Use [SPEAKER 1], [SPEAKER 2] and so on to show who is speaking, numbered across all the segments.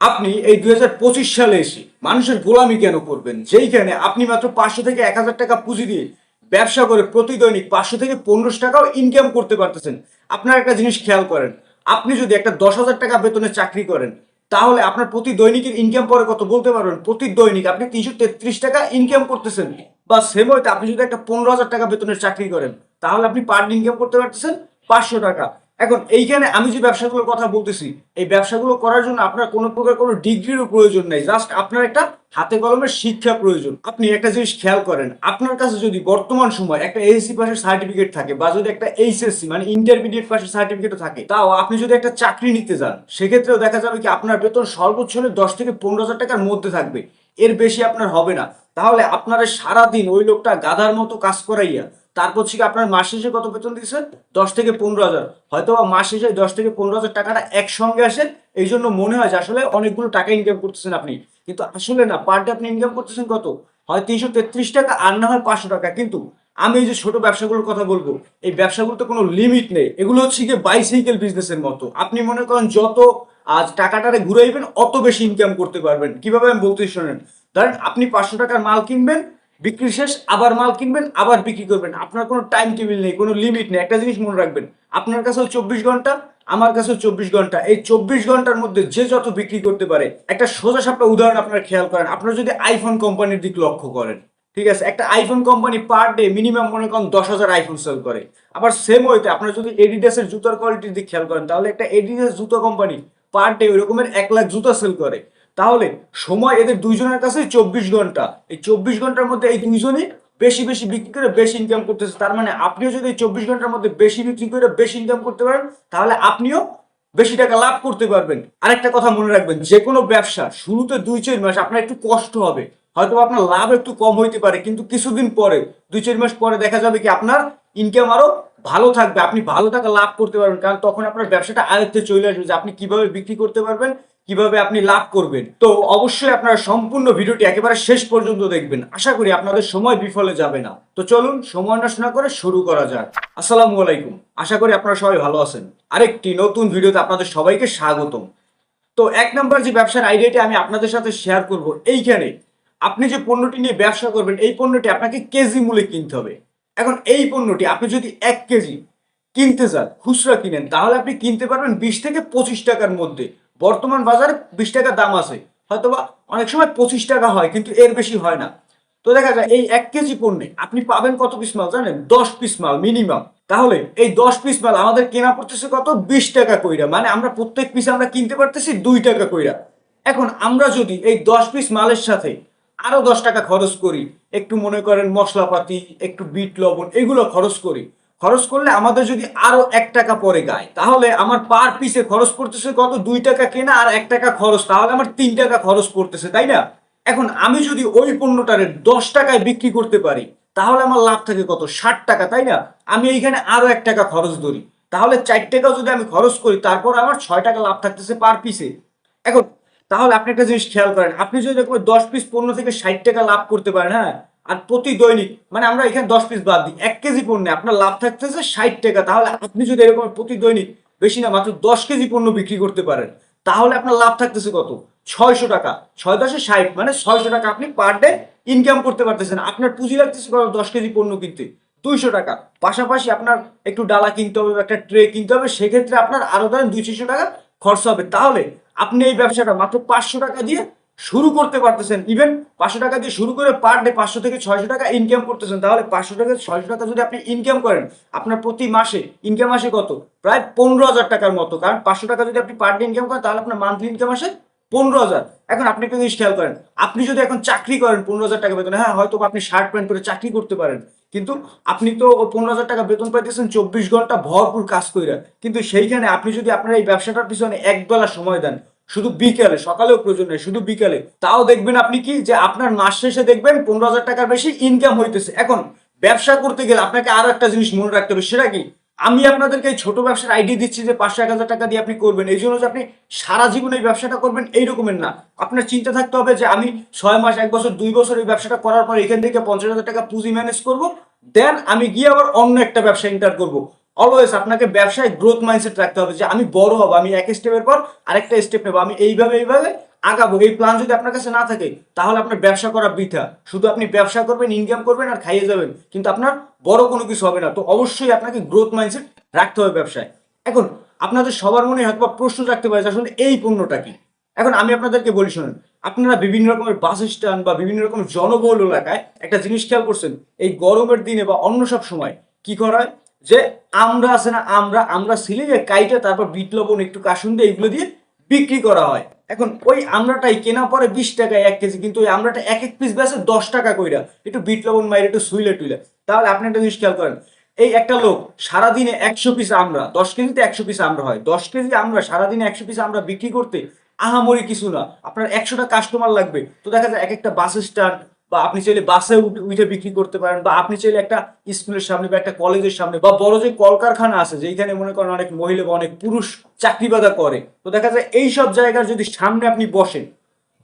[SPEAKER 1] আপনি এই দু হাজার পঁচিশ সালে এসে মানুষের গোলামি কেন করবেন? যেইখানে আপনি মাত্র পাঁচশো থেকে এক হাজার টাকা পুঁজি দিয়ে ব্যবসা করে প্রতি দৈনিক পাঁচশো থেকে পনেরোশো টাকাও ইনকাম করতে পারতেছেন। আপনার একটা জিনিস খেয়াল করেন, আপনি যদি একটা দশ হাজার টাকা বেতনে চাকরি করেন, তাহলে আপনার প্রতি দৈনিকের ইনকাম পরে কত বলতে পারবেন, প্রতি দৈনিক আপনি তিনশো তেত্রিশ টাকা ইনকাম করতেছেন। বা সেম হইতে আপনি যদি একটা পনেরো হাজার টাকা বেতনের চাকরি করেন, তাহলে আপনি পার ইনকাম করতে পারতেছেন পাঁচশো টাকা। এখন এইখানে আমি যে ব্যবসাগুলোর কথা বলতেছি, এই ব্যবসাগুলো করার জন্য আপনার কোনো প্রকার কোনো ডিগ্রিরও প্রয়োজন নেই জাস্ট আপনার একটা হাতে কলমের শিক্ষা প্রয়োজন। আপনি একটা জিনিস খেয়াল করেন, আপনার কাছে যদি বর্তমান সময় একটা এসএসসি পাশের সার্টিফিকেট থাকে বা যদি একটা এইচএসসি মানে ইন্টারমিডিয়েট পাশের সার্টিফিকেট থাকে, তাও আপনি যদি একটা চাকরি নিতে যান, সেক্ষেত্রেও দেখা যাবে কি আপনার বেতন সর্বোচ্চ হলে দশ থেকে পনেরো হাজার টাকার মধ্যে থাকবে। এর বেশি আপনার হবে না। তাহলে আপনার সারাদিন ওই লোকটা গাধার মতো কাজ করাইয়া তারপর থেকে আপনার মাস শেষে কত বেতন দিচ্ছে দশ থেকে পনেরো হাজার। হয়তো বা মাস শেষে দশ থেকে পনেরো হাজার টাকাটা একসঙ্গে আসে, এই জন্য মনে হয় যে আসলে অনেকগুলো টাকা ইনকাম করতেছেন আপনি। কিন্তু আসলে না পার ডে আপনি ইনকাম করতেছেন কত? হয় তিনশো তেত্রিশ টাকা আর না হয় পাঁচশো টাকা। কিন্তু আমি এই যে ছোট ব্যবসাগুলোর কথা বলব, এই ব্যবসাগুলোতে কোনো লিমিট নেই। এগুলো হচ্ছে গিয়ে বাইসাইকেল বিজনেসের মতো। আপনি মনে করেন যত আজ টাকাটারে ঘুরাইবেন, অত বেশি ইনকাম করতে পারবেন। কীভাবে আমি বলতে শোনেন? ধরেন আপনি পাঁচশো টাকার মাল কিনবেন বিক্রি শেষ, আবার মাল কিনবেন, আবার বিক্রি করবেন। আপনার কোনো টাইম টেবিল নেই, কোনো লিমিট নেই। একটা জিনিস মনে রাখবেন, আপনার কাছেও চব্বিশ ঘণ্টা, আমার কাছেও চব্বিশ ঘণ্টা। এই চব্বিশ ঘণ্টার মধ্যে যে যত বিক্রি করতে পারে, একটা সোজা সাপটা উদাহরণ আপনারা খেয়াল করেন। আপনারা যদি আইফোন কোম্পানির দিক লক্ষ্য করেন, ঠিক আছে? একটা iPhone company per day minimum মনে করেন দশ হাজার আইফোন সেল করে। আবার সেম ওইতে আপনারা যদি এডিডাসের জুতার কোয়ালিটির দিক খেয়াল করেন, তাহলে একটা এডিডাস জুতো কোম্পানি পার ডে ওই রকমের এক লাখ জুতা সেল করে। তাহলে সময় এদের দুইজনের কাছে চব্বিশ ঘণ্টা। এই চব্বিশ ঘণ্টার মধ্যে এই দুইজনই বেশি বেশি বিক্রি করে বেশি ইনকাম করতেছে। তার মানে আপনিও যদি চব্বিশ ঘণ্টার মধ্যে বেশি বিক্রি করে বেশি ইনকাম করতে পারেন, তাহলে আপনিও বেশি টাকা লাভ করতে পারবেন। আরেকটা কথা মনে রাখবেন যে কোনো ব্যবসা শুরুতে দুই চার মাস আপনার একটু কষ্ট হবে। হয়তো আপনার লাভ একটু কম হইতে পারে, কিন্তু কিছুদিন পরে, দুই চার মাস পরে দেখা যাবে কি আপনার ইনকাম আরও ভালো থাকবে। আপনি ভালো টাকা লাভ করতে পারবেন, কারণ তখন আপনার ব্যবসাটা আয়ত্তে চলে আসবে যে আপনি কীভাবে বিক্রি করতে পারবেন। কীভাবে আপনি লাভ করবেন? তো অবশ্যই আপনারা সম্পূর্ণ ভিডিওটি একেবারে শেষ পর্যন্ত দেখবেন। আশা করি আপনাদের সময় বিফলে যাবে না। তো চলুন সময় নষ্ট করে শুরু করা যাক। আসসালামু আলাইকুম। আশা করি আপনারা সবাই ভালো আছেন। আরেকটি নতুন ভিডিওতে আপনাদের সবাইকে স্বাগতম। তো এক নম্বর যে ব্যবসার আইডিয়াটি আমি আপনাদের সাথে শেয়ার করব, এইখানে আপনি যে পণ্যটি নিয়ে ব্যবসা করবেন, এই পণ্যটি আপনাকে কেজি মূল্যে কিনতে হবে। এখন এই পণ্যটি আপনি যদি এক কেজি কিনতে চান খুচরা কিনেন, তাহলে আপনি কিনতে পারবেন বিশ থেকে পঁচিশ টাকার মধ্যে। বর্তমান বাজারে বিশ টাকা দাম আছে, হয়তোবা অনেক সময় পঁচিশ টাকা হয়, কিন্তু এর বেশি হয় না। তো দেখা যায়, এই এক কেজি পণ্যে আপনি পাবেন কত পিস মাল জানেন? দশ পিস মাল মিনিমাম তাহলে এই দশ পিস মাল আমাদের কেনা পড়তেছে কত? বিশ টাকা কইরা। মানে আমরা প্রত্যেক পিস আমরা কিনতে পারতেছি দুই টাকা কইরা। এখন আমরা যদি এই দশ পিস মালের সাথে আরও দশ টাকা খরচ করি, একটু মনে করেন মশলাপাতি, একটু বিট লবণ, এগুলো খরচ করি খরচ করলে আমাদের যদি আরও এক টাকা পরে গায় তাহলে আমার পার পিসে খরচ পড়তেছে কত? দুই টাকা কেনা আর এক টাকা খরচ, তাহলে আমার তিন টাকা খরচ পড়তেছে, তাই না? এখন আমি যদি ওই পণ্যটারে দশ টাকায় বিক্রি করতে পারি, তাহলে আমার লাভ থাকে কত? ষাট টাকা, তাই না? আমি এইখানে আরও এক টাকা খরচ ধরি, তাহলে চার টাকা যদি আমি খরচ করি, তারপর আমার ছয় টাকা লাভ থাকতেছে পার পিসে এখন, তাহলে আপনি একটা জিনিস খেয়াল করেন, আপনি যদি দশ পিস পণ্য থেকে ষাট টাকা লাভ করতে পারেন হ্যাঁ? আর প্রতি দৈনিক মানে আমরা এখানে দশ পিস বাদ দিই। এক কেজি পণ্যে, আপনার লাভ থাকতেছে ষাট টাকা। তাহলে আপনি যদি এরকম প্রতি দৈনিক বেশি না, মাত্র দশ কেজি পণ্য বিক্রি করতে পারেন, তাহলে আপনার লাভ থাকতেছে কত? ছয়শো টাকা। ছয় দশে ষাট মানে ছয়শো টাকা আপনি পার ডে ইনকাম করতে পারতেছেন। আপনার পুঁজি লাগতেছে কত? দশ কেজি পণ্য কিনতে। দুইশো টাকা। পাশাপাশি আপনার একটু ডালা কিনতে হবে একটা ট্রে কিনতে হবে, সেক্ষেত্রে আপনার আরও ধরেন দুইশো টাকা খরচ হবে। তাহলে আপনি এই ব্যবসাটা মাত্র পাঁচশো টাকা দিয়ে শুরু করতে পারতেছেন। ইভেন পাঁচশো টাকা দিয়ে শুরু করে পার ডে পাঁচশো থেকে ছয়শো টাকা ইনকাম করতেছেন। তাহলে পাঁচশো টাকা, ছয়শো টাকা যদি আপনি ইনকাম করেন, আপনার প্রতি মাসে ইনকাম আসে কত? প্রায় পনেরো হাজার টাকার মতো। কারণ পাঁচশো টাকা যদি আপনি পার ডে ইনকাম করেন, তাহলে আপনার মান্থলি ইনকাম আসে পনেরো হাজার। এখন আপনি একটা জিনিস খেয়াল করেন, আপনি যদি এখন চাকরি করেন পনেরো হাজার টাকা বেতন হ্যাঁ হয়তো আপনি শার্ট প্যান্ট পরে চাকরি করতে পারেন, কিন্তু আপনি তো পনেরো হাজার টাকা বেতন পাইতেছেন, চব্বিশ ঘণ্টা ভরপুর কাজ কইরা। কিন্তু সেইখানে আপনি যদি আপনার এই ব্যবসাটার পিছনে এক বেলা সময় দেন শুধু বিকালে, সকালেও প্রয়োজন নেই, শুধু বিকালে। তাও দেখবেন আপনি কি? যে আপনার মাস শেষে দেখবেন পনেরো হাজার টাকার বেশি ইনকাম হইতেছে। এখন ব্যবসা করতে গেলে আপনাকে আরও একটা জিনিস মনে রাখতে হবে, সেটা কি? আমি আপনাদেরকে এই ছোট ব্যবসার আইডিয়া দিচ্ছি যে পাঁচশো, এক হাজার টাকা দিয়ে আপনি করবেন। এই জন্য যে আপনি সারা জীবন এই ব্যবসাটা করবেন, এই রকমের না। আপনার চিন্তা থাকতে হবে যে আমি ছয় মাস, এক বছর, দুই বছর এই ব্যবসাটা করার পর এখান থেকে পঞ্চাশ হাজার টাকা পুঁজি ম্যানেজ করব। দেন আমি গিয়ে আবার অন্য একটা ব্যবসা এন্টার করব। অলওয়েজ আপনাকে ব্যবসায় গ্রোথ মাইন্ডসেট রাখতে হবে যে আমি বড় হব, আমি এক স্টেপের পর আরেকটা স্টেপ নেব, আমি এইভাবে এইভাবে আগাবো। এই প্ল্যান যদি আপনার কাছে না থাকে, তাহলে আপনার ব্যবসা করা বৃথা। শুধু আপনি ব্যবসা করবেন ইনকাম করবেন আর খাইয়ে যাবেন, কিন্তু আপনার বড় কোনো কিছু হবে না। তো অবশ্যই আপনাকে গ্রোথ মাইন্ডসেট রাখতে হবে ব্যবসায়। এখন আপনাদের সবার মনে হয়তো প্রশ্ন রাখতে পারে আসলে এই পণ্যটা কি? এখন আমি আপনাদেরকে বলি, শুনুন, আপনারা বিভিন্ন রকমের বাস স্ট্যান্ড বা বিভিন্ন রকমের জনবহুল এলাকায় একটা জিনিস খেয়াল করছেন, এই গরমের দিনে বা অন্য সব সময় কি করা হয়? যে আমরা আছে না, আমরা আমরা সিলে যে কাইটা, তারপর বিট লবণ, একটু কাসুন দিয়ে এগুলো দিয়ে বিক্রি করা হয়। এখন ওই আমরাটাই কেনা পরে বিশ টাকায় এক কেজি, কিন্তু ওই আমরাটা এক এক পিস বেসে দশ টাকা কইরা একটু বিট লবণ মাইরে একটু সুইলে টুইলে। তাহলে আপনি একটা জিনিস খেয়াল করেন, এই একটা লোক সারাদিনে একশো পিস আমরা দশ কেজিতে একশো পিস আমরা হয়। দশ কেজি আমরা সারাদিনে একশো পিস আমরা বিক্রি করতে আহামরি কিছু না। আপনার একশোটা কাস্টমার লাগবে। তো দেখা যায় এক একটা বাস স্ট্যান্ড বা আপনি চাইলে বাসে উঠে- বিক্রি করতে পারেন, বা আপনি চাইলে একটা স্কুলের সামনে বা একটা কলেজের সামনে, বা বড় যে কলকারখানা আছে যেখানে মনে করেন অনেক মহিলা বা অনেক পুরুষ চাকরি বাদা করে, তো দেখা যায় এই সব জায়গার যদি সামনে আপনি বসেন,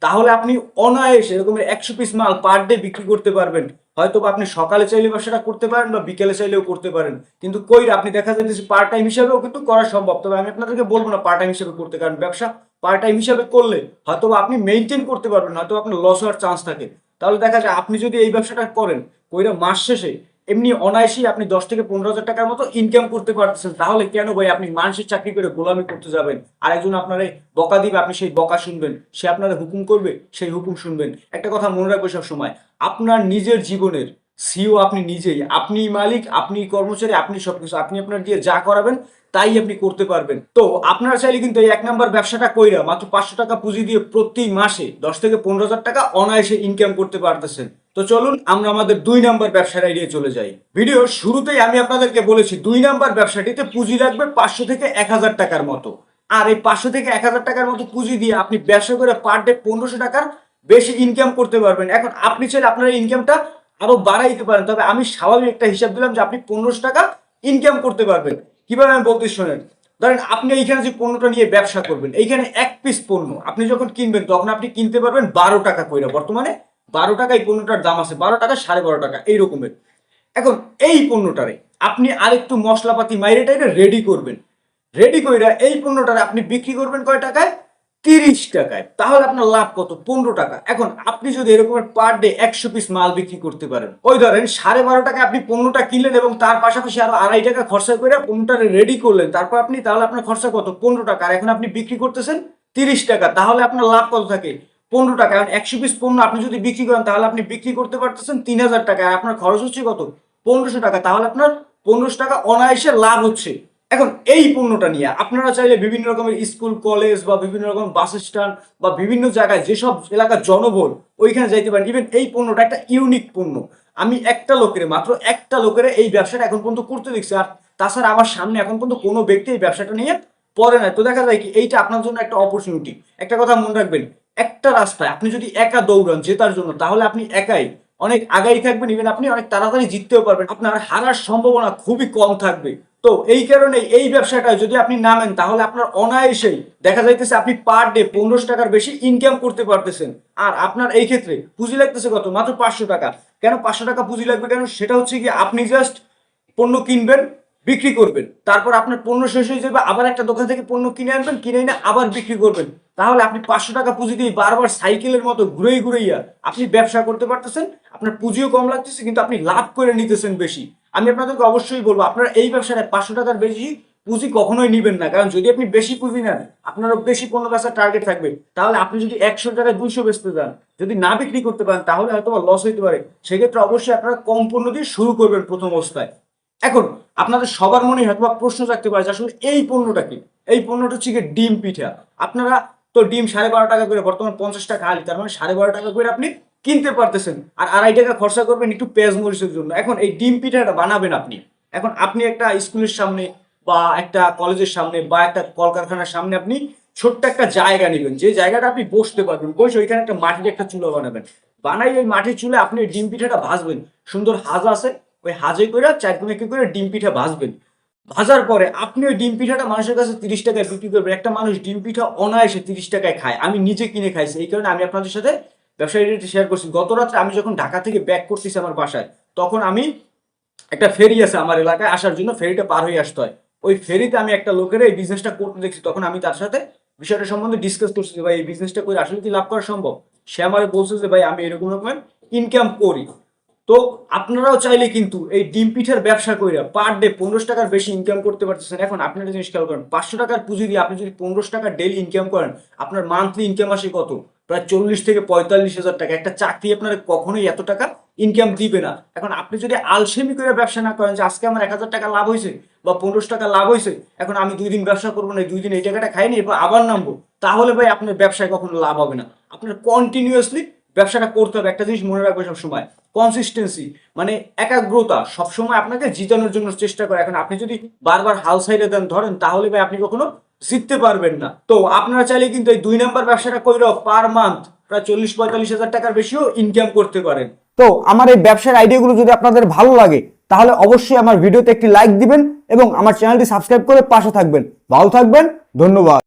[SPEAKER 1] তাহলে আপনি অনায়াসে এরকম একশো পিস মাল পার ডে বিক্রি করতে পারবেন। হয়তো বা আপনি সকালে চাইলে ব্যবসাটা করতে পারেন বা বিকেলে চাইলেও করতে পারেন। কিন্তু কই আপনি দেখা যাচ্ছে পার্ট টাইম হিসাবেও কিন্তু করা সম্ভব। তবে আমি আপনাদেরকে বলব না পার্ট টাইম হিসেবে করতে, কারণ ব্যবসা পার্ট টাইম হিসাবে করলে হয়তো আপনি মেনটেন করতে পারবেন হয়তো আপনার লস হওয়ার চান্স থাকে। তাহলে দেখা যায় আপনি যদি এই ব্যবসাটা করেন, কইরা মাস শেষে এমনি অনায়াসেই আপনি দশ থেকে পনেরো হাজার টাকার মতো ইনকাম করতে পারতেছেন, তাহলে কেন ভাই আপনি মানুষের চাকরি করে গোলামি করতে যাবেন? আর একজন আপনারে বকা দিবে, আপনি সেই বকা শুনবেন, সে আপনারা হুকুম করবে, সেই হুকুম শুনবেন। একটা কথা মনে রাখবে সব সময় আপনার নিজের জীবনের সিও আপনি নিজেই, আপনি মালিক, আপনি কর্মচারী, আপনি সবকিছু, আপনি আপনার দিয়ে যা করাবেন, তাই আপনি করতে পারবেন। তো আপনারা চাইলে কিন্তু এই এক নাম্বার ব্যবসাটা কইরা মাত্র পাঁচশো টাকা পুঁজি দিয়ে প্রতি মাসে দশ থেকে পনেরো হাজার টাকা অনায়াসে ইনকাম করতে পারতেছেন। তো চলুন আমরা আমাদের দুই নাম্বার ব্যবসার আইডিয়া চলে যাই। ভিডিওর শুরুতেই আমি আপনাদেরকে বলেছি, দুই নাম্বার ব্যবসাটিতে পুঁজি রাখবে পাঁচশো থেকে এক হাজার টাকার মতো। আর এই পাঁচশো থেকে এক হাজার টাকার মতো পুঁজি দিয়ে আপনি ব্যবসা করে পার ডে পনেরোশো টাকার বেশি ইনকাম করতে পারবেন। এখন আপনি চাইলে আপনার ইনকামটা আরও বাড়াইতে পারেন। তবে আমি স্বাভাবিক একটা হিসাব দিলাম যে আপনি পনেরোশো টাকা ইনকাম করতে পারবেন। কীভাবে আমি বলতে শোনেন? ধরেন আপনি এইখানে যে পণ্যটা নিয়ে ব্যবসা করবেন, এইখানে এক পিস পণ্য, আপনি যখন কিনবেন তখন আপনি কিনতে পারবেন বারো টাকা কইরা। বর্তমানে বারো টাকা এই পণ্যটার দাম আছে, বারো টাকা, সাড়ে বারো টাকা, এই রকমের। এখন এই পণ্যটারে আপনি আরেকটু মশলাপাতি মাইরে টাইরে রেডি করবেন। রেডি কইরা এই পণ্যটারে আপনি বিক্রি করবেন কয় টাকায়? তিরিশ টাকায়, তাহলে আপনার লাভ কত? পনেরো টাকা। এখন আপনি যদি এরকম পার ডে একশো পিস মাল বিক্রি করতে পারেন, ওই ধরেন সাড়ে বারো টাকা আপনি পণ্যটা কিনলেন এবং তার পাশাপাশি আরও আড়াই টাকা খরচা করে পণ্যটা রেডি করলেন, তারপর আপনি, তাহলে আপনার খরচা কত? পনেরো টাকা। আর এখন আপনি বিক্রি করতেছেন তিরিশ টাকা, তাহলে আপনার লাভ কত থাকে? পনেরো টাকা। কারণ একশো পিস পণ্য আপনি যদি বিক্রি করেন, তাহলে আপনি বিক্রি করতে পারতেছেন তিন হাজার টাকা। আর আপনার খরচ হচ্ছে কত? পনেরোশো টাকা। তাহলে আপনার পনেরোশো টাকা অনায়াসে লাভ হচ্ছে। এখন এই পণ্যটা নিয়ে, আপনারা চাইলে বিভিন্ন রকমের স্কুল, কলেজ বা বিভিন্ন রকম বাস স্ট্যান্ড বা বিভিন্ন জায়গায় যেসব এলাকার জনবল, ওইখানে যাইতে পারেন। ইভেন এই পণ্যটা একটা ইউনিক পণ্য। আমি একটা লোকের, মাত্র একটা লোকের এই ব্যবসাটা এখন পর্যন্ত করতে দেখছি। আর তাছাড়া আমার সামনে এখন পর্যন্ত কোনো ব্যক্তি এই ব্যবসাটা নিয়ে পড়ে না তো দেখা যায় কি, এইটা আপনার জন্য একটা অপরচুনিটি একটা কথা মনে রাখবেন, একটা রাস্তায় আপনি যদি একা দৌড়ান জেতার জন্য, তাহলে আপনি একাই অনেক আগাই থাকবেন। ইভেন আপনি অনেক তাড়াতাড়ি জিততেও পারবেন। আপনার হারার সম্ভাবনা খুবই কম থাকবে। তো এই কারণে এই ব্যবসাটা যদি আপনি নামেন, তাহলে আপনার অনায়াসেই দেখা যাইতেছে আপনি পার ডে পনেরোশো টাকার বেশি ইনকাম করতে পারতেছেন। আর আপনার এই ক্ষেত্রে পুঁজি লাগতেছে কত? মাত্র পাঁচশো টাকা। কেন পাঁচশো টাকা পুঁজি লাগবে? কেন? সেটা হচ্ছে কি আপনি জাস্ট পণ্য কিনবেন, বিক্রি করবেন। তারপর আপনার পণ্য শেষ হয়ে যাবে, আবার একটা দোকান থেকে পণ্য কিনে আনবেন, কিনে এনে আবার বিক্রি করবেন। তাহলে আপনি পাঁচশো টাকা পুঁজি দিয়ে বারবার সাইকেলের মতো ঘুরেই ঘুরেইয়া আপনি ব্যবসা করতে পারতেছেন। আপনার পুঁজিও কম লাগতেছে, কিন্তু আপনি লাভ করে নিতেছেন বেশি। আমি আপনাদেরকে অবশ্যই বলব, আপনারা এই ব্যবসায় পাঁচশো টাকার বেশি পুঁজি কখনোই নিবেন না। কারণ যদি আপনি বেশি পুঁজি নেন, আপনারও বেশি পণ্য বেচার টার্গেট থাকবে। তাহলে আপনি যদি একশো টাকায় দুইশো বেচতে যান, যদি না বিক্রি করতে পারেন, তাহলে হয়তো লস হইতে পারে। সেক্ষেত্রে অবশ্যই আপনারা কম পণ্য দিয়ে শুরু করবেন প্রথম অবস্থায়। এখন, আপনাদের সবার মনে হয়তো প্রশ্ন থাকতে পারে আসলে এই পণ্যটা কি? এই পণ্যটা হচ্ছে ডিম পিঠা। আপনারা তো ডিম সাড়ে বারো টাকা করে, বর্তমান পঞ্চাশ টাকা আলি তার মানে সাড়ে বারো টাকা করে আপনি কিনতে পারতেছেন। আর আড়াই টাকা খরচা করবেন একটু পেঁয়াজ মরিচের জন্য। এখন এই ডিম পিঠাটা বানাবেন আপনি। এখন আপনি একটা স্কুলের সামনে বা একটা কলেজের সামনে বা একটা কলকারখানার সামনে আপনি ছোট্ট একটা জায়গা নেবেন। যে জায়গাটা আপনি বসতে পারবেন। বসে ওইখানে একটা মাটির একটা চুলা বানাবেন। বানাই ওই মাটির চুলে আপনি ডিম পিঠাটা ভাজবেন। সুন্দর হাজ আছে, ওই হাজে করে চার কোণে কি করে ডিম পিঠা ভাজবেন। ভাজার পরে আপনি ওই ডিম পিঠাটা মানুষের কাছে তিরিশ টাকায় বিক্রি করবেন। একটা মানুষ ডিম পিঠা অনায়াসে তিরিশ টাকায় খায়। আমি নিজে কিনে খাইছি। এই কারণে আমি আপনাদের সাথে ব্যবসায়ীটি শেয়ার করছি। গত রাত্রে আমি যখন ঢাকা থেকে ব্যাক করতেছি আমার বাসায়, তখন আমি একটা ফেরি আছে আমার এলাকায়, আসার জন্য ফেরিটা পার হয়ে আসতে হয়। ওই ফেরিতে আমি একটা লোকের এই বিজনেসটা করতে দেখছি, তখন আমি তার সাথে বিষয়টা সম্বন্ধে ডিসকাস করছি যে, ভাই, এই বিজনেসটা করে আসলে কি লাভ করা সম্ভব? সে আমাকে বলছে যে, ভাই, আমি এরকম রকমের ইনকাম করি। তো আপনারাও চাইলে কিন্তু এই ডিম পিঠার ব্যবসা করে পার ডে পনেরোশো টাকার বেশি ইনকাম করতে পারতেছেন। এখন আপনি একটা জিনিস খেয়াল করেন, পাঁচশো টাকার পুঁজি দিয়ে আপনি যদি পনেরোশো টাকা ডেলি ইনকাম করেন, আপনার মান্থলি ইনকাম আসে কত? প্রায় চল্লিশ থেকে পঁয়তাল্লিশ হাজার টাকা। একটা চাকরি আপনার কখনোই এত টাকা ইনকাম দিবে না। এখন আপনি যদি আলসেমি করে ব্যবসা না করেন যে আজকে আমার এক হাজার টাকা লাভ হয়েছে বা পনেরোশো টাকা লাভ হয়েছে, এখন আমি দুই দিন ব্যবসা করব না, দুই দিন এই টাকাটা খাইনি এরপর আবার নামবো, তাহলে ভাই আপনার ব্যবসায় কখনো লাভ হবে না। আপনার কন্টিনিউয়াসলি ব্যবসাটা করতে হবে। একটা জিনিস মনে রাখবে সবসময় কনসিস্টেন্সি মানে একাগ্রতা। সবসময় আপনাকে জিতানোর জন্য চেষ্টা করে। এখন আপনি যদি বারবার হাল সাইডে দেন, ধরেন, তাহলে ভাই আপনি কখনো জিততে পারবেন না। তো আপনারা চাইলে কিন্তু এই দুই নাম্বার ব্যবসাটা করে পার মান্থ প্রায় চল্লিশ পঁয়তাল্লিশ হাজার টাকার বেশিও ইনকাম করতে পারেন।
[SPEAKER 2] তো আমার এই ব্যবসার আইডিয়াগুলো যদি আপনাদের ভালো লাগে, তাহলে অবশ্যই আমার ভিডিওতে একটি লাইক দিবেন এবং আমার চ্যানেলটি সাবস্ক্রাইব করে পাশে থাকবেন। ভালো থাকবেন, ধন্যবাদ।